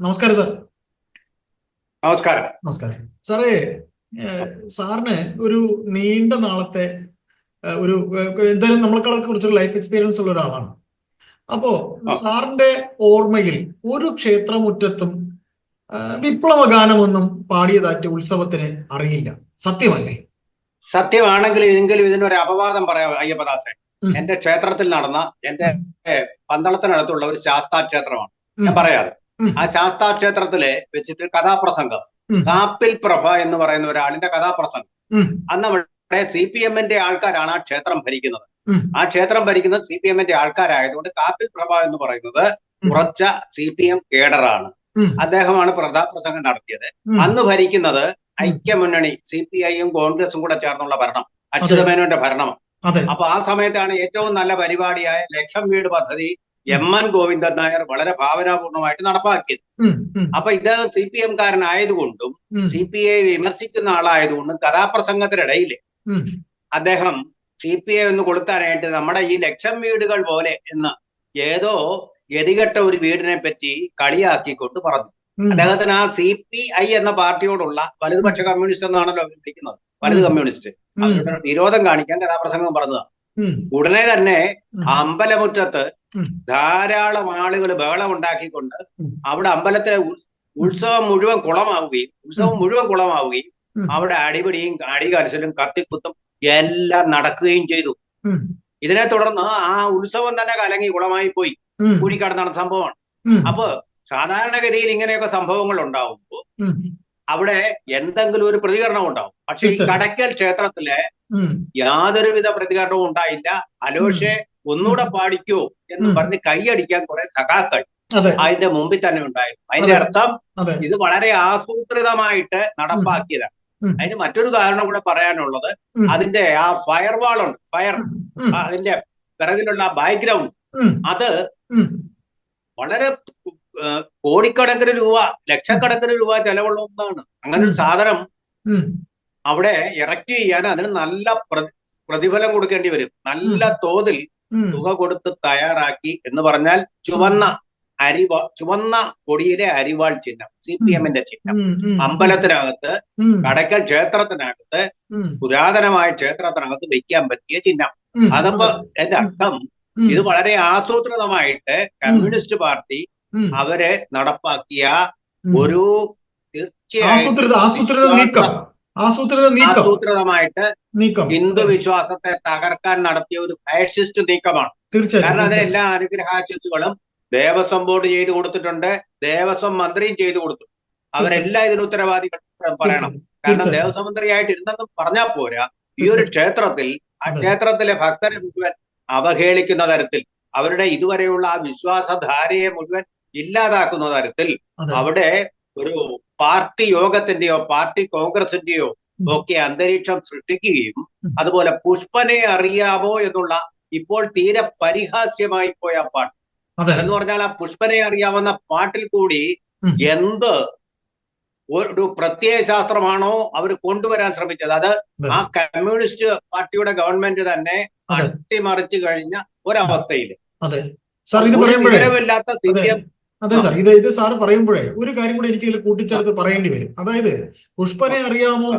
നമസ്കാരം സാർ. നമസ്കാരം. നമസ്കാരം. സാറേ സാറിന് ഒരു നീണ്ട നാളത്തെ ഒരു എന്തായാലും നമ്മളെക്കാളൊക്കെ കുറിച്ചുള്ള ലൈഫ് എക്സ്പീരിയൻസ് ഉള്ള ഒരാളാണ്. അപ്പോ സാറിന്റെ ഓർമ്മയിൽ ഒരു ക്ഷേത്രമുറ്റത്തും വിപ്ലവ ഗാനമൊന്നും പാടിയതായിട്ട് ഉത്സവത്തിന് അറിയില്ല. സത്യമല്ലേ? സത്യമാണെങ്കിൽ എങ്കിലും ഇതിനൊരു അപവാദം പറയാം അയ്യപ്പദാസെ ഉം. എന്റെ ക്ഷേത്രത്തിൽ നടന്ന എന്റെ പന്തളത്തിനടുത്തുള്ള ഒരു ശാസ്താ ക്ഷേത്രമാണ് ഞാൻ. പറയാതെ. ആ ശാസ്താ ക്ഷേത്രത്തിൽ വെച്ചിട്ട് കഥാപ്രസംഗം. കാപ്പിൽ പ്രഭ എന്ന് പറയുന്ന ഒരാളിന്റെ കഥാപ്രസംഗം. അന്ന് അവിടെ സി പി എമ്മിന്റെ ആൾക്കാരാണ് ആ ക്ഷേത്രം ഭരിക്കുന്നത്. ആ ക്ഷേത്രം ഭരിക്കുന്നത് സി പി എമ്മിന്റെ ആൾക്കാരായതുകൊണ്ട് കാപ്പിൽ പ്രഭ എന്ന് പറയുന്നത്. ഉറച്ച സി പി എം കേഡറാണ്. അദ്ദേഹമാണ് പ്രധാപ്രസംഗം നടത്തിയത്. അന്ന് ഭരിക്കുന്നത് ഐക്യമുന്നണി സി പി ഐയും കോൺഗ്രസും കൂടെ ചേർന്നുള്ള ഭരണം അച്യുതമേനോന്റെ ഭരണം. അപ്പൊ ആ സമയത്താണ് ഏറ്റവും നല്ല പരിപാടിയായ ലക്ഷം വീട് പദ്ധതി എം എൻ ഗോവിന്ദൻ നായർ വളരെ ഭാവനാപൂർണമായിട്ട് നടപ്പാക്കിയത്. അപ്പൊ ഇത് സി പി എം കാരനായതുകൊണ്ടും സി പി ഐ വിമർശിക്കുന്ന ആളായതുകൊണ്ടും കഥാപ്രസംഗത്തിനിടയിൽ. അദ്ദേഹം സി പി ഐ ഒന്ന് കൊടുത്താനായിട്ട് നമ്മുടെ ഈ ലക്ഷം വീടുകൾ പോലെ എന്ന് ഏതോ ഗതികെട്ട ഒരു വീടിനെ പറ്റി കളിയാക്കിക്കൊണ്ട് പറഞ്ഞു അദ്ദേഹത്തിന് ആ സി പി ഐ എന്ന പാർട്ടിയോടുള്ള വലതുപക്ഷ കമ്മ്യൂണിസ്റ്റ് എന്നാണല്ലോ വിളിക്കുന്നത് വലത് കമ്മ്യൂണിസ്റ്റ് വിരോധം കാണിക്കാൻ കഥാപ്രസംഗം പറഞ്ഞതാണ്. ഉടനെ തന്നെ. അമ്പലമുറ്റത്ത്. ധാരാളം ആളുകൾ ബഹളം ഉണ്ടാക്കിക്കൊണ്ട്. അവിടെ അമ്പലത്തിലെ ഉത്സവം മുഴുവൻ കുളമാവുകയും ഉത്സവം മുഴുവൻ കുളമാവുകയും. അവിടെ അടിപിടിയും അടികലശലും കത്തിക്കുത്തും എല്ലാം നടക്കുകയും ചെയ്തു. ഇതിനെ തുടർന്ന് ആ ഉത്സവം തന്നെ കലങ്ങി കുളമായി പോയി. ഉം. കുഴിക്കാട് നടന്ന സംഭവമാണ്. അപ്പൊ സാധാരണഗതിയിൽ ഇങ്ങനെയൊക്കെ സംഭവങ്ങൾ ഉണ്ടാവുമ്പോൾ അവിടെ എന്തെങ്കിലും ഒരു പ്രതികരണം ഉണ്ടാവും. പക്ഷെ ഈ. കടക്കൽ ക്ഷേത്രത്തിലെ യാതൊരുവിധ പ്രതികരണവും ഉണ്ടായില്ല. അലോഷെ ഒന്നുകൂടെ പാടിക്കോ എന്ന് പറഞ്ഞ് കൈയടിക്കാൻ കുറെ സഖാക്കൾ അതെ. അതിന്റെ മുമ്പിൽ തന്നെ ഉണ്ടായിരുന്നു. അതിന്റെ അർത്ഥം ഇത് വളരെ ആസൂത്രിതമായിട്ട് നടപ്പാക്കിയതാണ്. അതിന് മറ്റൊരു കാരണം കൂടെ പറയാനുള്ളത്. അതിന്റെ ആ ഫയർവാൾ ഉണ്ട്. ഫയർ. അതിന്റെ പിറകിലുള്ള ബാക്ക്ഗ്രൗണ്ട്. അത് വളരെ കോടിക്കണക്കിന് രൂപ ലക്ഷക്കണക്കിന് രൂപ ചെലവുള്ള ഒന്നാണ്. അങ്ങനെ ഒരു സാധനം അവിടെ ഇറക്റ്റ് ചെയ്യാൻ അതിന് നല്ല പ്രതിഫലം കൊടുക്കേണ്ടി വരും. നല്ല തോതിൽ. തുക കൊടുത്ത് തയ്യാറാക്കി എന്ന് പറഞ്ഞാൽ ചുവന്ന അരിവാൾ ചുവന്ന കൊടിയിലെ അരിവാൾ ചിഹ്നം സി പി എമ്മിന്റെ ചിഹ്നം. അമ്പലത്തിനകത്ത്. കടക്കൽ ക്ഷേത്രത്തിനകത്ത് പുരാതനമായ ക്ഷേത്രത്തിനകത്ത് വെക്കാൻ പറ്റിയ ചിഹ്നം. അതപ്പോ എന്റെ അർത്ഥം ഇത് വളരെ ആസൂത്രിതമായിട്ട് കമ്മ്യൂണിസ്റ്റ് പാർട്ടി അവരെ നടപ്പാക്കിയ. ഒരു തീർച്ചയായും ആസൂത്രിത നീക്കം. ആസൂത്രിത നീക്കം ആസൂത്രിതമായിട്ട് നീക്കം. ഹിന്ദു വിശ്വാസത്തെ തകർക്കാൻ നടത്തിയ ഒരു ഫാഷിസ്റ്റ് നീക്കമാണ്. തീർച്ചയായും കാരണം അതിന് തീർച്ചയായും. എല്ലാ അനുഗ്രഹാശിസുകളും ദേവസ്വം ബോർഡ് ചെയ്തു കൊടുത്തിട്ടുണ്ട്. ദേവസ്വം മന്ത്രിയും ചെയ്തു കൊടുത്തു. അവരെല്ലാം ഇതിന് ഉത്തരവാദികൾ പറയണം. കാരണം. ദേവസ്വം മന്ത്രിയായിട്ട് ഇരുന്നെന്നും പറഞ്ഞാൽ പോരാ. ഈ ഒരു ക്ഷേത്രത്തിൽ ആ ക്ഷേത്രത്തിലെ ഭക്തരെ മുഴുവൻ അവഹേളിക്കുന്ന തരത്തിൽ അവരുടെ ഇതുവരെയുള്ള ആ വിശ്വാസധാരയെ മുഴുവൻ ഇല്ലാതാക്കുന്ന തരത്തിൽ. അവിടെ ഒരു പാർട്ടി യോഗത്തിന്റെയോ പാർട്ടി കോൺഗ്രസിന്റെയോ. ഒക്കെ അന്തരീക്ഷം സൃഷ്ടിക്കുകയും അതുപോലെ പുഷ്പനെ അറിയാമോ എന്നുള്ള ഇപ്പോൾ തീരെ പരിഹാസ്യമായി പോയ പാട്ട്. എന്ന് പറഞ്ഞാൽ ആ പുഷ്പനെ അറിയാവുന്ന പാട്ടിൽ കൂടി എന്ത് ഒരു പ്രത്യയ ശാസ്ത്രമാണോ അവർ കൊണ്ടുവരാൻ ശ്രമിച്ചത്. അത് ആ കമ്മ്യൂണിസ്റ്റ് പാർട്ടിയുടെ ഗവൺമെന്റ് തന്നെ. അട്ടിമറിച്ചു കഴിഞ്ഞ ഒരവസ്ഥയിൽ അതെ. സാർ ഇത് ഒരു പറയുമ്പോഴേ വിവരമില്ലാത്ത സി പി എം അതെ സാർ ഇത് ഇത് സാർ പറയുമ്പോഴേ ഒരു കാര്യം കൂടെ എനിക്ക് ഇതിൽ കൂട്ടിച്ചേർത്ത് പറയേണ്ടി വരും. അതായത് പുഷ്പനെ അറിയാമോ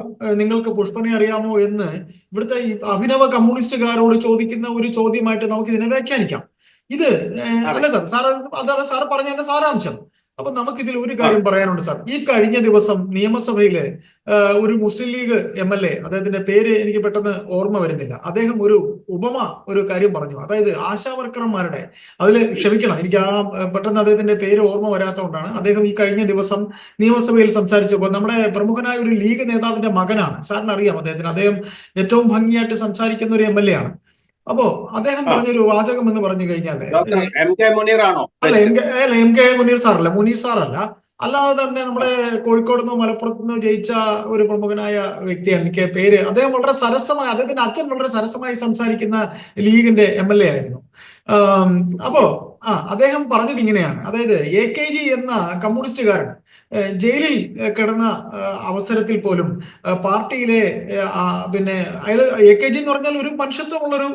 നിങ്ങൾക്ക് പുഷ്പനെ അറിയാമോ എന്ന് ഇവിടുത്തെ അഭിനവ കമ്മ്യൂണിസ്റ്റുകാരോട് ചോദിക്കുന്ന ഒരു ചോദ്യമായിട്ട് നമുക്ക് ഇതിനെ വ്യാഖ്യാനിക്കാം. ഇത് അല്ല സാർ സാർ അതാണ് സാർ പറഞ്ഞതിന്റെ സാരാംശം. അപ്പൊ നമുക്ക് ഇതിൽ ഒരു കാര്യം പറയാനുണ്ട് സാർ. ഈ കഴിഞ്ഞ ദിവസം നിയമസഭയിലെ ഒരു Muslim League M L A അദ്ദേഹത്തിന്റെ പേര് എനിക്ക് പെട്ടെന്ന് ഓർമ്മ വരുന്നില്ല. അദ്ദേഹം ഒരു ഉപമ ഒരു കാര്യം പറഞ്ഞു. അതായത് ആശാ വർക്കർമാരുടെ അതിൽ ക്ഷമിക്കണം എനിക്ക് ആ പെട്ടെന്ന് അദ്ദേഹത്തിന്റെ പേര് ഓർമ്മ വരാത്തതുകൊണ്ടാണ് അദ്ദേഹം ഈ കഴിഞ്ഞ ദിവസം നിയമസഭയിൽ സംസാരിച്ചപ്പോൾ നമ്മുടെ പ്രമുഖനായ ഒരു ലീഗ് നേതാവിന്റെ മകനാണ്. സാറിന് അറിയാം അദ്ദേഹത്തിന്. അദ്ദേഹം ഏറ്റവും ഭംഗിയായിട്ട് സംസാരിക്കുന്ന ഒരു എം എൽ എ ആണ്. അപ്പോ അദ്ദേഹം. പറഞ്ഞൊരു വാചകം എന്ന് പറഞ്ഞു കഴിഞ്ഞാൽ എം കെ മുനീർ ആണോ? അല്ല എം കെ മുനീർ സാറല്ല മുനീർ സാറല്ല. അല്ലാതെ തന്നെ നമ്മുടെ കോഴിക്കോട് നിന്നോ മലപ്പുറത്ത് നിന്നോ ജയിച്ച ഒരു പ്രമുഖനായ വ്യക്തിയാണ് എനിക്ക് പേര്. അദ്ദേഹം വളരെ സരസമായി അദ്ദേഹത്തിന്റെ അച്ഛൻ വളരെ സരസമായി സംസാരിക്കുന്ന ലീഗിന്റെ എം എൽ എ ആയിരുന്നു. അപ്പോ ആ അദ്ദേഹം പറഞ്ഞത് ഇങ്ങനെയാണ്. അതായത് എ കെ ജി എന്ന കമ്മ്യൂണിസ്റ്റുകാരൻ ജയിലിൽ കിടന്ന അവസരത്തിൽ പോലും പാർട്ടിയിലെ പിന്നെ അയാൾ എ കെ ജി എന്ന് പറഞ്ഞാൽ ഒരു മനുഷ്യത്വമുള്ളൊരു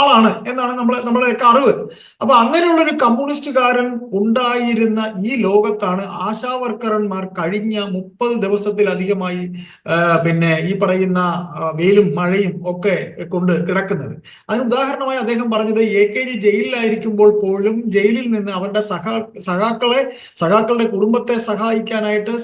ആളാണ് എന്നാണ് നമ്മൾ നമ്മളെ അറിവ്. അപ്പൊ അങ്ങനെയുള്ളൊരു കമ്മ്യൂണിസ്റ്റുകാരൻ ഉണ്ടായിരുന്ന ഈ ലോകത്താണ് ആശാവർക്കറന്മാർ കഴിഞ്ഞ മുപ്പത് ദിവസത്തിലധികമായി പിന്നെ ഈ പറയുന്ന വെയിലും മഴയും ഒക്കെ കൊണ്ട് കിടക്കുന്നത്. അതിന് ഉദാഹരണമായി അദ്ദേഹം പറഞ്ഞത് എ കെ ജി ജയിലിലായിരിക്കുമ്പോൾ പോലും ജയിലിൽ നിന്ന് അവരുടെ സഹാ സഖാക്കളെ സഖാക്കളുടെ കുടുംബത്തെ സഹായിക്കാനായിട്ട്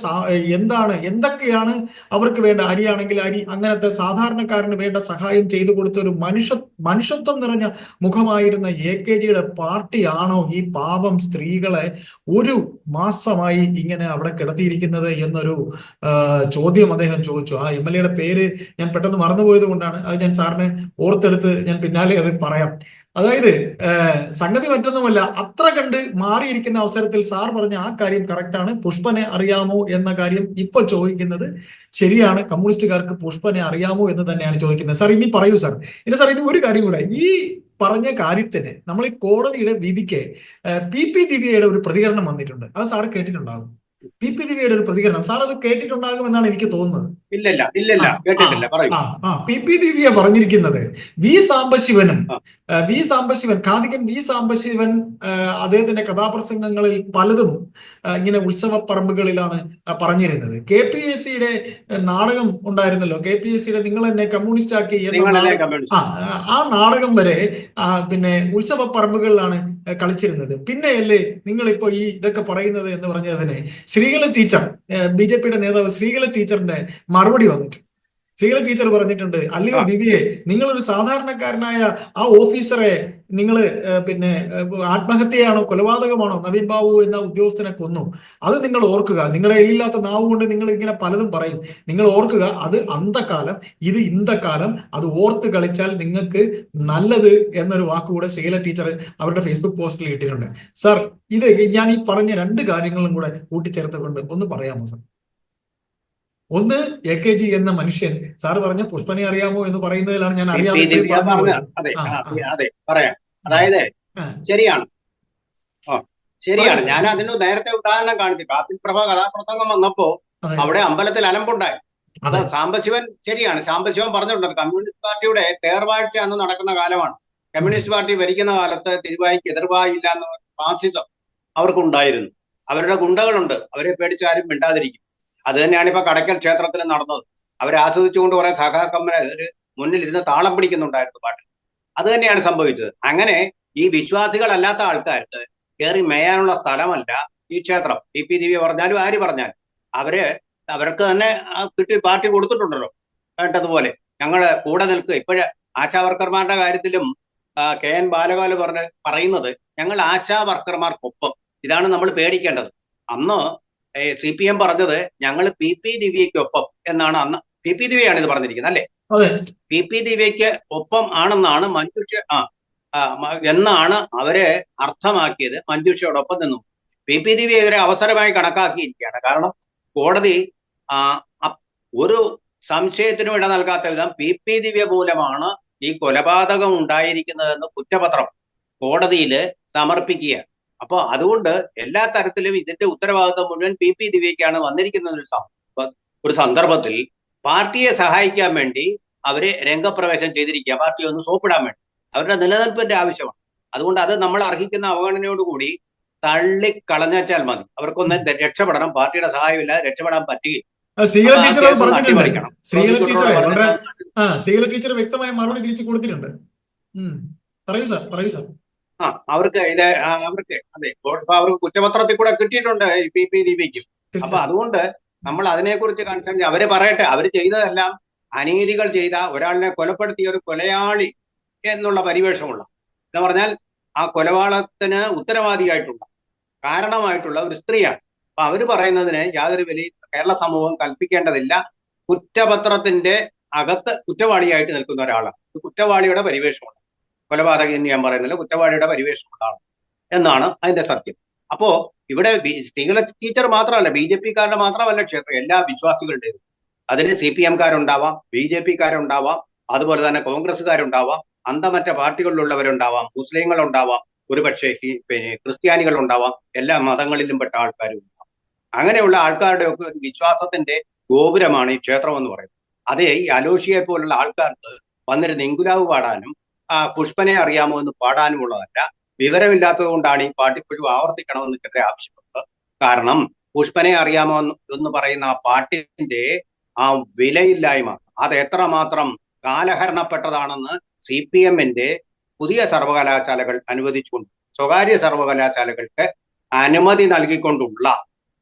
എന്താണ് എന്തൊക്കെയാണ് അവർക്ക് വേണ്ട? അരിയാണെങ്കിൽ അരി അങ്ങനത്തെ സാധാരണക്കാരന് വേണ്ട സഹായം ചെയ്തു കൊടുത്ത ഒരു മനുഷ്യ മനുഷ്യത്വം നിറഞ്ഞ മുഖമായിരുന്ന എ കെ ജിയുടെ പാർട്ടിയാണോ ഈ പാവം സ്ത്രീകളെ ഒരു മാസമായി ഇങ്ങനെ അവിടെ കിടത്തിയിരിക്കുന്നത് എന്നൊരു ചോദ്യം അദ്ദേഹം ചോദിച്ചു. ആ എം എൽ എയുടെ പേര് ഞാൻ പെട്ടെന്ന് മറന്നുപോയത് കൊണ്ടാണ് അത് ഞാൻ സാറിനെ ഓർത്തെടുത്ത് ഞാൻ പിന്നാലെ അത് പറയാം. അതായത് സംഗതി മറ്റൊന്നുമല്ല. അത്ര കണ്ട് മാറിയിരിക്കുന്ന അവസരത്തിൽ സാർ പറഞ്ഞ ആ കാര്യം കറക്റ്റാണ് പുഷ്പനെ അറിയാമോ എന്ന കാര്യം ഇപ്പൊ ചോദിക്കുന്നത് ശരിയാണ്. കമ്മ്യൂണിസ്റ്റുകാർക്ക് പുഷ്പനെ അറിയാമോ എന്ന് തന്നെയാണ് ചോദിക്കുന്നത്. സാർ ഇനി പറയൂ സാർ. ഇനി സാർ ഇനി ഒരു കാര്യം കൂടെ. ഈ പറഞ്ഞ കാര്യത്തിന് നമ്മൾ ഈ കോടതിയുടെ വിധിക്ക് പി പി ദിവ്യയുടെ ഒരു പ്രതികരണം വന്നിട്ടുണ്ട്. അത് സാർ കേട്ടിട്ടുണ്ടാകും. പി പി ദിവ്യയുടെ ഒരു പ്രതികരണം. സാർ അത് കേട്ടിട്ടുണ്ടാകും എന്നാണ് എനിക്ക് തോന്നുന്നത്. ഇല്ലല്ല ഇല്ലല്ല. കേട്ടിട്ടില്ല. പി പി ദിവ്യ പറഞ്ഞിരിക്കുന്നത് വി സാംബശിവനും വി സാംബശിവൻ കാതികൻ വി സാംബശിവൻ അദ്ദേഹത്തിന്റെ കഥാപ്രസംഗങ്ങളിൽ പലതും ഇങ്ങനെ ഉത്സവ പറമ്പുകളിലാണ് പറഞ്ഞിരുന്നത്. കെ പി എസ് സിയുടെ നാടകം ഉണ്ടായിരുന്നല്ലോ. കെ പി എസ് സിയുടെ നിങ്ങൾ എന്നെ കമ്മ്യൂണിസ്റ്റ് ആക്കി ആ നാടകം വരെ പിന്നെ ഉത്സവ പറമ്പുകളിലാണ് കളിച്ചിരുന്നത്. പിന്നെയല്ലേ നിങ്ങൾ ഇപ്പോ ഈ ഇതൊക്കെ പറയുന്നത് എന്ന് പറഞ്ഞതിന് ശ്രീകല ടീച്ചർ ബി ജെ പിയുടെ നേതാവ് ശ്രീകല ടീച്ചറിന്റെ മറുപടി വന്നിട്ട് ശ്രീകല ടീച്ചർ പറഞ്ഞിട്ടുണ്ട്. അല്ലെങ്കിൽ ദിവ്യെ നിങ്ങൾ നിങ്ങളൊരു സാധാരണക്കാരനായ ആ ഓഫീസറെ നിങ്ങൾ പിന്നെ ആത്മഹത്യയാണോ കൊലപാതകമാണോ നവീൻ ബാബു എന്ന ഉദ്യോഗസ്ഥനെ കൊന്നു. അത് നിങ്ങൾ ഓർക്കുക. നിങ്ങളുടെ എല്ലില്ലാത്ത നാവ് കൊണ്ട് നിങ്ങൾ ഇങ്ങനെ പലതും പറയും. നിങ്ങൾ ഓർക്കുക അത് അന്തകാലം ഇത് ഇന്തക്കാലം അത് ഓർത്ത് കളിച്ചാൽ നിങ്ങൾക്ക് നല്ലത് എന്നൊരു വാക്കുകൂടെ ശ്രീല ടീച്ചർ അവരുടെ ഫേസ്ബുക്ക് പോസ്റ്റിൽ ഇട്ടിട്ടുണ്ട്. സാർ ഇത് ഞാൻ ഈ പറഞ്ഞ രണ്ട് കാര്യങ്ങളും കൂടെ കൂട്ടിച്ചേർത്തുകൊണ്ട് ഒന്ന് പറയാമോ സാർ? ഒന്ന് എ കെ ജി എന്ന മനുഷ്യൻ. സാർ പറഞ്ഞ പുഷ്പനെ അറിയാമോ എന്ന് പറയുന്നതിലാണ് ഞാൻ അറിയാതെ പറയാം. അതായത് ശരിയാണ്. ശരിയാണ്. ഞാൻ അതിന് നേരത്തെ ഉദാഹരണം കാണിച്ചു. കാപ്പിൽ പ്രഭ കഥാപ്രസംഗം വന്നപ്പോ അവിടെ അമ്പലത്തിൽ അലമ്പുണ്ടായി. അത്. സാംബശിവൻ ശരിയാണ്. സാംബശിവൻ പറഞ്ഞിട്ടുണ്ട് കമ്മ്യൂണിസ്റ്റ് പാർട്ടിയുടെ തേർവാഴ്ച അന്ന് നടക്കുന്ന കാലമാണ്. കമ്മ്യൂണിസ്റ്റ് പാർട്ടി ഭരിക്കുന്ന കാലത്ത് തിരുവായിക്ക് എതിർവായില്ല എന്ന ഫാസിസം അവർക്കുണ്ടായിരുന്നു. അവരുടെ ഗുണ്ടകളുണ്ട്. അവരെ പേടിച്ചാരും മിണ്ടാതിരിക്കും. അത് തന്നെയാണ് ഇപ്പൊ കടക്കൽ ക്ഷേത്രത്തിൽ നടന്നത്. അവരെ ആസ്വദിച്ചുകൊണ്ട് കുറെ സഖാക്കമ്മനെ മുന്നിൽ ഇരുന്ന് താളം പിടിക്കുന്നുണ്ടായിരുന്നു പാട്ട്. അത് തന്നെയാണ് സംഭവിച്ചത്. അങ്ങനെ ഈ വിശ്വാസികളല്ലാത്ത ആൾക്കാർക്ക് കയറി മേയാനുള്ള സ്ഥലമല്ല ഈ ക്ഷേത്രം. ഇ പി ദിവ്യ പറഞ്ഞാലും ആര് പറഞ്ഞാലും അവർ അവർക്ക് തന്നെ കിട്ടി പാർട്ടി കൊടുത്തിട്ടുണ്ടല്ലോ. വേണ്ടതുപോലെ ഞങ്ങൾ കൂടെ നിൽക്കുക. ഇപ്പോഴ് ആശാ വർക്കർമാരുടെ കാര്യത്തിലും കെ എൻ ബാലഗോപാൽ പറഞ്ഞ പറയുന്നത് ഞങ്ങൾ ആശാ വർക്കർമാർക്കൊപ്പം. ഇതാണ് നമ്മൾ പേടിക്കേണ്ടത്. അന്ന് സി പി എം പറഞ്ഞത് ഞങ്ങൾ പി പി ദിവ്യക്കൊപ്പം എന്നാണ് അന്ന് പി പി ദിവ്യയാണ് ഇത് പറഞ്ഞിരിക്കുന്നത് അല്ലേ? പി പി ദിവ്യയ്ക്ക് ഒപ്പം ആണെന്നാണ് മഞ്ജുഷ ആ എന്നാണ് അവരെ അർത്ഥമാക്കിയത് മഞ്ജുഷയോടൊപ്പം നിന്നു. പി പി ദിവ്യ ഇതിനെ അവസരമായി കണക്കാക്കിയിരിക്കുകയാണ്. കാരണം കോടതി ആ ഒരു സംശയത്തിനും ഇട നൽകാത്ത വിധം പി പി ദിവ്യ മൂലമാണ് ഈ കൊലപാതകം ഉണ്ടായിരിക്കുന്നതെന്ന് കുറ്റപത്രം കോടതിയിൽ സമർപ്പിക്കുക അപ്പൊ അതുകൊണ്ട് എല്ലാ തരത്തിലും ഇതിന്റെ ഉത്തരവാദിത്വം മുഴുവൻ പി പി ദിവ്യക്കാണ് വന്നിരിക്കുന്ന ഒരു ഒരു സന്ദർഭത്തിൽ പാർട്ടിയെ സഹായിക്കാൻ വേണ്ടി അവരെ രംഗപ്രവേശം ചെയ്തിരിക്കുക. പാർട്ടിയെ ഒന്ന് സോപ്പിടാൻ വേണ്ടി. അവരുടെ നിലനിൽപ്പിന്റെ ആവശ്യമാണ്. അതുകൊണ്ട് അത് നമ്മൾ അർഹിക്കുന്ന അവഗണനയോടുകൂടി തള്ളിക്കളഞ്ഞാൽ മതി. അവർക്കൊന്ന് രക്ഷപ്പെടണം. പാർട്ടിയുടെ സഹായമില്ലാതെ രക്ഷപ്പെടാൻ പറ്റുകയും ടീച്ചർ അത് പറഞ്ഞിട്ടുണ്ട്. അട്ടിമറിക്കണം. ശ്രീകല ടീച്ചർ പ്രോസിക്യൂട്ടറോട് വളരെ ആ ടീച്ചർ വ്യക്തമായ മറുപടി തിരിച്ചു കൊടുത്തിട്ടുണ്ട്. പറയൂ സാർ പറയൂ സാർ. ആ അവർക്ക് ഇത് അവർക്ക് അതെ ഇപ്പൊ അവർക്ക് കുറ്റപത്രത്തിൽ കൂടെ കിട്ടിയിട്ടുണ്ട് പി പി ദീപിക്കും അപ്പൊ അതുകൊണ്ട് നമ്മൾ അതിനെക്കുറിച്ച് കൺസേൺ അവർ പറയട്ടെ അവർ ചെയ്തതെല്ലാം അനീതികൾ ചെയ്ത ഒരാളിനെ കൊലപ്പെടുത്തിയ ഒരു കൊലയാളി എന്നുള്ള പരിവേഷമുള്ള. എന്ന് പറഞ്ഞാൽ ആ കൊലപാതകത്തിന് ഉത്തരവാദിയായിട്ടുള്ള കാരണമായിട്ടുള്ള ഒരു സ്ത്രീയാണ്. അപ്പൊ അവർ പറയുന്നതിന് യാതൊരു വലിയ കേരള സമൂഹം കൽപ്പിക്കേണ്ടതില്ല. കുറ്റപത്രത്തിന്റെ അകത്ത് കുറ്റവാളിയായിട്ട് നിൽക്കുന്ന ഒരാളാണ്. കുറ്റവാളിയുടെ പരിവേഷമുണ്ട് കൊലപാതകം എന്ന് ഞാൻ പറയുന്നില്ല കുറ്റവാളിയുടെ പരിവേഷം കൊണ്ടാണ് എന്നാണ് അതിന്റെ സത്യം. അപ്പോ ഇവിടെ സ്ത്രീകളെ ടീച്ചർ മാത്രമല്ല ബി ജെ പിക്കാരുടെ മാത്രമല്ല ക്ഷേത്രം എല്ലാ വിശ്വാസികളുടേത്. അതിന് സി പി എംകാരുണ്ടാവാം ബി ജെ പിക്കാരുണ്ടാവാം അതുപോലെ തന്നെ കോൺഗ്രസ്സുകാരുണ്ടാവാം അന്തമറ്റ പാർട്ടികളിലുള്ളവരുണ്ടാവാം മുസ്ലിങ്ങളുണ്ടാവാം ഒരുപക്ഷെ ക്രിസ്ത്യാനികൾ ഉണ്ടാവാം എല്ലാ മതങ്ങളിലും പെട്ട ആൾക്കാരും ഉണ്ടാവാം അങ്ങനെയുള്ള ആൾക്കാരുടെ ഒക്കെ ഒരു വിശ്വാസത്തിന്റെ ഗോപുരമാണ് ഈ ക്ഷേത്രം എന്ന് പറയുന്നത്. അതേ ഈ അലോഷിയെ പോലുള്ള ആൾക്കാർക്ക് വന്നിരുന്ന് ഇങ്കുലാവ് പാടാനും പുഷ്പനെ അറിയാമോ എന്ന് പാടാനുമുള്ളതല്ല വിവരമില്ലാത്തത് കൊണ്ടാണ് ഈ പാട്ടിപ്പുഴു ആവർത്തിക്കണമെന്ന് ചിലരെ ആവശ്യപ്പെട്ടത്. കാരണം പുഷ്പനെ അറിയാമോ എന്ന് പറയുന്ന ആ പാട്ടിന്റെ ആ വിലയില്ലായ്മ അത് എത്രമാത്രം കാലഹരണപ്പെട്ടതാണെന്ന് സി പി എമ്മിന്റെ പുതിയ സർവകലാശാലകൾ അനുവദിച്ചുകൊണ്ട് സ്വകാര്യ സർവകലാശാലകൾക്ക് അനുമതി നൽകിക്കൊണ്ടുള്ള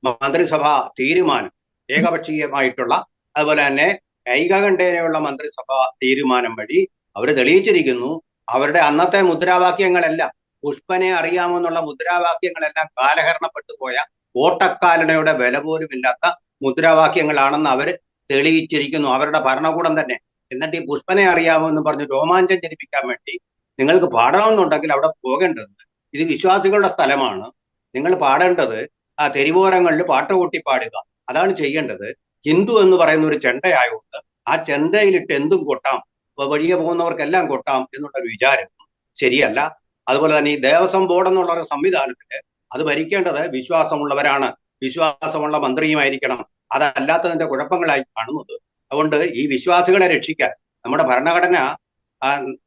മന്ത്രിസഭാ തീരുമാനം ഏകപക്ഷീയമായിട്ടുള്ള അതുപോലെ തന്നെ ഏകകണ്ഠേനയുള്ള മന്ത്രിസഭാ തീരുമാനം വഴി അവർ തെളിയിച്ചിരിക്കുന്നു. അവരുടെ അന്നത്തെ മുദ്രാവാക്യങ്ങളെല്ലാം പുഷ്പനെ അറിയാമെന്നുള്ള മുദ്രാവാക്യങ്ങളെല്ലാം കാലഹരണപ്പെട്ടു പോയ ഓട്ടക്കാലനയുടെ വില പോലും ഇല്ലാത്ത മുദ്രാവാക്യങ്ങളാണെന്ന് അവർ തെളിയിച്ചിരിക്കുന്നു. അവരുടെ ഭരണകൂടം തന്നെ. എന്നിട്ട് ഈ പുഷ്പനെ അറിയാമെന്ന് പറഞ്ഞ് രോമാഞ്ചം ജനിപ്പിക്കാൻ വേണ്ടി നിങ്ങൾക്ക് പാടണമെന്നുണ്ടെങ്കിൽ അവിടെ പോകേണ്ടത് ഇത് വിശ്വാസികളുടെ സ്ഥലമാണ്. നിങ്ങൾ പാടേണ്ടത് ആ തെരുവോരങ്ങളിൽ പാട്ട് കൂട്ടി പാടുക. അതാണ് ചെയ്യേണ്ടത്. ഹിന്ദു എന്ന് പറയുന്ന ഒരു ചെണ്ടയായതുകൊണ്ട് ആ ചെണ്ടയിലിട്ട് എന്തും കൊട്ടാം. വഴിയെ പോകുന്നവർക്കെല്ലാം കൊട്ടാം എന്നുള്ള ഒരു വിചാരം. ശരിയല്ല. അതുപോലെ തന്നെ ഈ ദേവസ്വം ബോർഡ് എന്നുള്ള ഒരു സംവിധാനത്തിൽ അത് ഭരിക്കേണ്ടത് വിശ്വാസമുള്ളവരാണ്. വിശ്വാസമുള്ള മന്ത്രിയുമായിരിക്കണം. അതല്ലാത്തതിന്റെ കുഴപ്പങ്ങളായി കാണുന്നത്. അതുകൊണ്ട് ഈ വിശ്വാസികളെ രക്ഷിക്കാൻ നമ്മുടെ ഭരണഘടന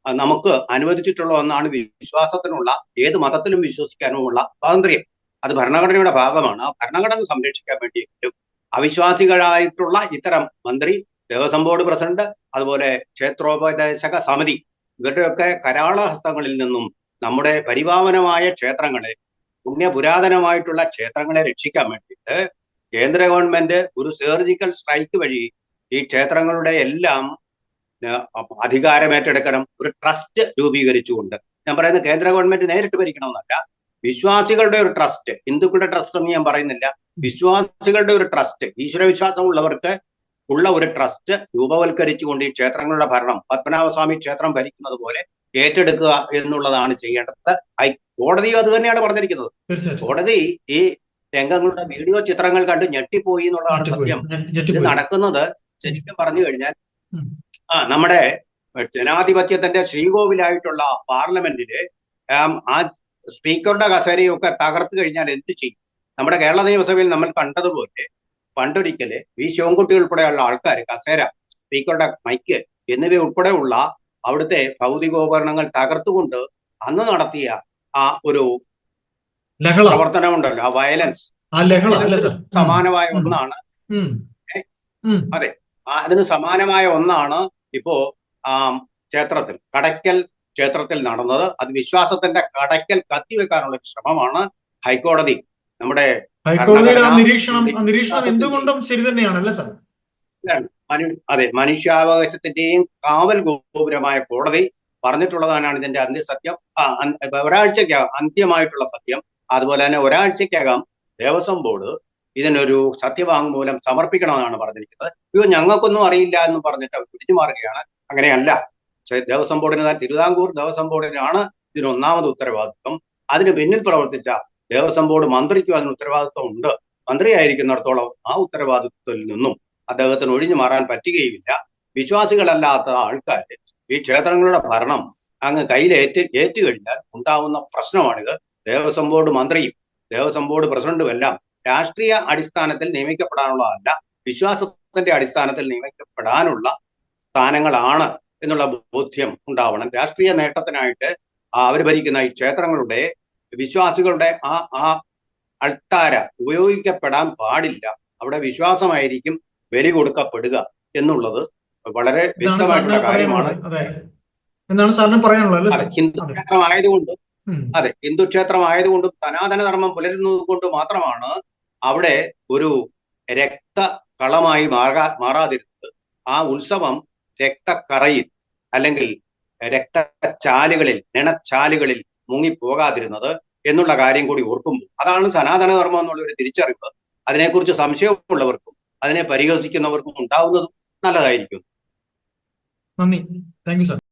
നമുക്ക് അനുവദിച്ചിട്ടുള്ള ഒന്നാണ് വിശ്വാസത്തിനുള്ള ഏത് മതത്തിലും വിശ്വസിക്കാനുമുള്ള സ്വാതന്ത്ര്യം. അത് ഭരണഘടനയുടെ ഭാഗമാണ്. ആ ഭരണഘടന സംരക്ഷിക്കാൻ വേണ്ടിയെങ്കിലും അവിശ്വാസികളായിട്ടുള്ള ഇത്തരം മന്ത്രി ദേവസ്വം ബോർഡ് പ്രസിഡന്റ് അതുപോലെ ക്ഷേത്രോപദേശക സമിതി ഇവരുടെയൊക്കെ കരാളഹസ്തങ്ങളിൽ നിന്നും നമ്മുടെ പരിപാവനമായ ക്ഷേത്രങ്ങളെ പുണ്യപുരാതനമായിട്ടുള്ള ക്ഷേത്രങ്ങളെ രക്ഷിക്കാൻ വേണ്ടിയിട്ട് കേന്ദ്ര ഗവൺമെന്റ് ഒരു സർജിക്കൽ സ്ട്രൈക്ക് വഴി ഈ ക്ഷേത്രങ്ങളുടെ എല്ലാം ആ, അധികാരം ഏറ്റെടുക്കണം ഒരു ട്രസ്റ്റ് രൂപീകരിച്ചുകൊണ്ട്. ഞാൻ പറയുന്നത് കേന്ദ്ര ഗവൺമെന്റ് നേരിട്ട് ഭരിക്കണമെന്നല്ല വിശ്വാസികളുടെ ഒരു ട്രസ്റ്റ് ഹിന്ദുക്കളുടെ ട്രസ്റ്റ് എന്ന് ഞാൻ പറയുന്നില്ല. വിശ്വാസികളുടെ ഒരു ട്രസ്റ്റ് ഈശ്വരവിശ്വാസം ഉള്ളവർക്ക് ഉള്ള ഒരു ട്രസ്റ്റ് രൂപവൽക്കരിച്ചുകൊണ്ട് ഈ ക്ഷേത്രങ്ങളുടെ ഭരണം പത്മനാഭസ്വാമി ക്ഷേത്രം ഭരിക്കുന്നത് പോലെ ഏറ്റെടുക്കുക എന്നുള്ളതാണ് ചെയ്യേണ്ടത്. ഹൈ കോടതിയും അത് തന്നെയാണ് പറഞ്ഞിരിക്കുന്നത്. കോടതി ഈ രംഗങ്ങളുടെ വീഡിയോ ചിത്രങ്ങൾ കണ്ട് ഞെട്ടിപ്പോയി എന്നുള്ളതാണ് സത്യം. ഇത് നടക്കുന്നത് ശരിക്കും പറഞ്ഞു കഴിഞ്ഞാൽ ആ നമ്മുടെ ജനാധിപത്യത്തിന്റെ ശ്രീകോവിലായിട്ടുള്ള പാർലമെന്റിൽ ആ സ്പീക്കറുടെ കസേരയൊക്കെ തകർത്തു കഴിഞ്ഞാൽ എന്ത് ചെയ്യും? നമ്മുടെ കേരള നിയമസഭയിൽ നമ്മൾ കണ്ടതുപോലെ പണ്ടൊരിക്കൽ വി ശിവൻകുട്ടി ഉൾപ്പെടെയുള്ള ആൾക്കാർ കസേര സ്പീക്കറുടെ മൈക്ക് എന്നിവ ഉൾപ്പെടെയുള്ള അവിടുത്തെ ഭൗതികോപകരണങ്ങൾ തകർത്തുകൊണ്ട് അന്ന് നടത്തിയ ആ ഒരു പ്രവർത്തനമുണ്ടല്ലോ ആ വയലൻസ് സമാനമായ ഒന്നാണ്. അതെ. അതിന് സമാനമായ ഒന്നാണ് ഇപ്പോ ആ ക്ഷേത്രത്തിൽ കടയ്ക്കൽ ക്ഷേത്രത്തിൽ നടന്നത്. അത് വിശ്വാസത്തിന്റെ കടയ്ക്കൽ കത്തിവെക്കാനുള്ള ശ്രമമാണ് ഹൈക്കോടതി. നമ്മുടെ ഹൈക്കോടതിയുടെ ആ നിരീക്ഷണം നിരീക്ഷണം എന്തുകൊണ്ടും ശരി തന്നെയാണ് അല്ലേ സർ അതെ മനുഷ്യാവകാശത്തിന്റെയും കാവൽ ഗോപുരമായ കോടതി പറഞ്ഞിട്ടുള്ളതാണ് ഇതിന്റെ അന്ത്യസത്യം. ഒരാഴ്ചക്കകം അന്ത്യമായിട്ടുള്ള സത്യം. അതുപോലെ തന്നെ ഒരാഴ്ചക്കകം ദേവസ്വം ബോർഡ് ഇതിനൊരു സത്യവാങ്മൂലം സമർപ്പിക്കണമെന്നാണ് പറഞ്ഞിരിക്കുന്നത്. അയ്യോ ഞങ്ങൾക്കൊന്നും അറിയില്ല എന്ന് പറഞ്ഞിട്ട് അവർ പിടിച്ചു മാറുകയാണ് അങ്ങനെയല്ല ദേവസ്വം ബോർഡിന് തിരുവിതാംകൂർ ദേവസ്വം ബോർഡിനാണ് ഇതിന് ഒന്നാമത് ഉത്തരവാദിത്വം. അതിന് പിന്നിൽ പ്രവർത്തിച്ച ദേവസ്വം ബോർഡ് മന്ത്രിക്കും അതിന് ഉത്തരവാദിത്വം ഉണ്ട്. മന്ത്രിയായിരിക്കുന്നിടത്തോളം ആ ഉത്തരവാദിത്വത്തിൽ നിന്നും അദ്ദേഹത്തിന് ഒഴിഞ്ഞു മാറാൻ പറ്റുകയുമില്ല. വിശ്വാസികളല്ലാത്ത ആൾക്കാർ ഈ ക്ഷേത്രങ്ങളുടെ ഭരണം അങ്ങ് കയ്യിലേറ്റ് ഏറ്റുകഴിഞ്ഞാൽ ഉണ്ടാവുന്ന പ്രശ്നമാണിത്. ദേവസ്വം ബോർഡ് മന്ത്രിയും ദേവസ്വം ബോർഡ് പ്രസിഡന്റും എല്ലാം രാഷ്ട്രീയ അടിസ്ഥാനത്തിൽ നിയമിക്കപ്പെടാനുള്ളതല്ല വിശ്വാസത്തിന്റെ അടിസ്ഥാനത്തിൽ നിയമിക്കപ്പെടാനുള്ള സ്ഥാനങ്ങളാണ് എന്നുള്ള ബോധ്യം ഉണ്ടാവണം. രാഷ്ട്രീയ നേട്ടത്തിനായിട്ട് അവർ ഭരിക്കുന്ന ഈ ക്ഷേത്രങ്ങളുടെ വിശ്വാസികളുടെ ആ ആ അൾത്താര ഉപയോഗിക്കപ്പെടാൻ പാടില്ല. അവിടെ വിശ്വാസമായിരിക്കും ബലി കൊടുക്കപ്പെടുക എന്നുള്ളത് വളരെ വ്യക്തമായിട്ടുള്ള കാര്യമാണ്. എന്താണ് സാറിന് പറയാനുള്ളത്? അതെ സർ? ഹിന്ദു അതെ. ക്ഷേത്രം ആയതുകൊണ്ടും അതെ ഹിന്ദു ക്ഷേത്രം ആയതുകൊണ്ടും സനാതന ധർമ്മം പുലരുന്നത് കൊണ്ട് മാത്രമാണ് അവിടെ ഒരു രക്തകളമായി മാറാ മാറാതിരുന്നത്. ആ ഉത്സവം രക്തക്കറയിൽ അല്ലെങ്കിൽ രക്തചാലുകളിൽ നിണച്ചാലുകളിൽ മുങ്ങിപ്പോകാതിരുന്നത് എന്നുള്ള കാര്യം കൂടി ഓർക്കുമ്പോൾ അതാണ് സനാതന ധർമ്മം എന്നുള്ള ഒരു തിരിച്ചറിവ്. അതിനെക്കുറിച്ച് സംശയമുള്ളവർക്കും അതിനെ പരിഹസിക്കുന്നവർക്കും ഉണ്ടാവുന്നതും നല്ലതായിരിക്കും. നന്ദി. Thank you sir.